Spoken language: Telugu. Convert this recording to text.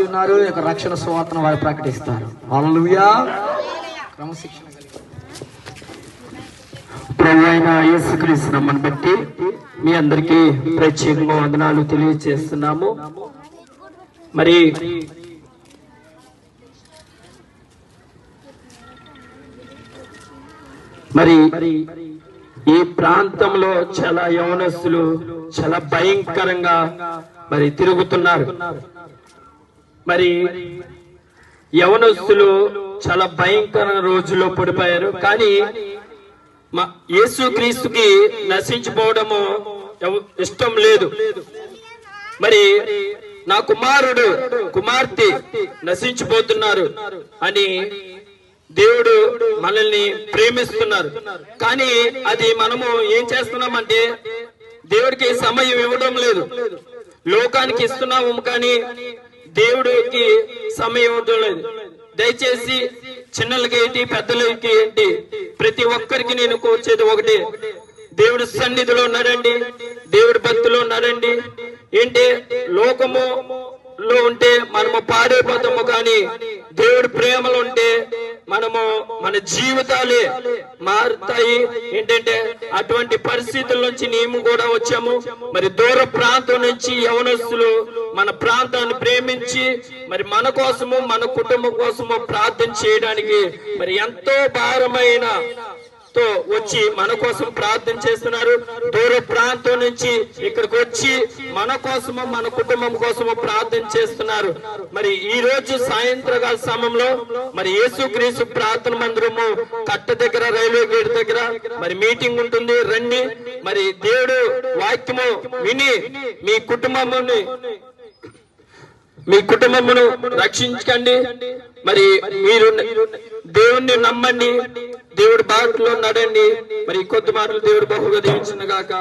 రాసి ఉన్నారు ఈ యొక్క రక్షణ సువార్తను వారు ప్రకటిస్తారు. హల్లెలూయా. క్రమశిక్షణ కలిగి ప్రభు అయిన యేసుక్రీస్తు నమ్మని బట్టి మీ అందరికీ ప్రత్యేకంగా వందనాలు తెలియజేస్తున్నాము మరి మరి ఈ ప్రాంతంలో చాలా యవనస్తులు చాలా భయంకరంగా మరి తిరుగుతున్నారు. మరి యవనస్తులు చాలా భయంకర రోజుల్లో పడిపోయారు. కానీ మా యేసు క్రీస్తుకి నశించిపోవడము ఇష్టం లేదు. మరి నా కుమారుడు కుమార్తె నశించిపోతున్నారు అని దేవుడు మనల్ని ప్రేమిస్తున్నారు. కానీ అది మనము ఏం చేస్తున్నామంటే దేవుడికి సమయం ఇవ్వడం లేదు. లోకానికి ఇస్తున్నాము కానీ దేవుడికి సమయం ఇవ్వలేదు దయచేసి చిన్నలకి ఏంటి పెద్దలకి ఏంటి? ప్రతి ఒక్కరికి నేను కోర్చేది ఒకటి. దేవుడి సన్నిధిలో ఉన్నాడండి దేవుడి భక్తిలో ఉన్నాడండి ఏంటి? లోకము లో ఉంటే మనము పాడైపోతాము కానీ దేవుడి ప్రేమలు ఉంటే మనము మన జీవితాలే మారుతాయి. ఏంటంటే అటువంటి పరిస్థితుల నుంచి మేము కూడా వచ్చాము. మరి దూర ప్రాంతం నుంచి యవనస్తులు మన ప్రాంతాన్ని ప్రేమించి మరి మన కోసము మన కుటుంబం కోసము ప్రార్థన చేయడానికి మరి ఎంతో భారమైన తో వచ్చి మన కోసం ప్రార్థన చేస్తున్నారు. దూర ప్రాంతం నుంచి ఇక్కడికి వచ్చి మన కోసము మన కుటుంబం కోసము ప్రార్థన చేస్తున్నారు. మరి ఈ రోజు సాయంత్రకాల సమయంలో మరి యేసుక్రీస్తు ప్రార్థన మందిరము కట్ట దగ్గర రైల్వే గేట్ దగ్గర మరి మీటింగ్ ఉంటుంది. రండి. మరి దేవుడు వాక్యము విని మీ కుటుంబముని మీ కుటుంబమును రక్షించకండి. మరి మీరు దేవుణ్ణి నమ్మండి. దేవుడి బాటలో నడండి. మరి కొద్ది మాటలు దేవుడు బహుగా దీవించిన గాక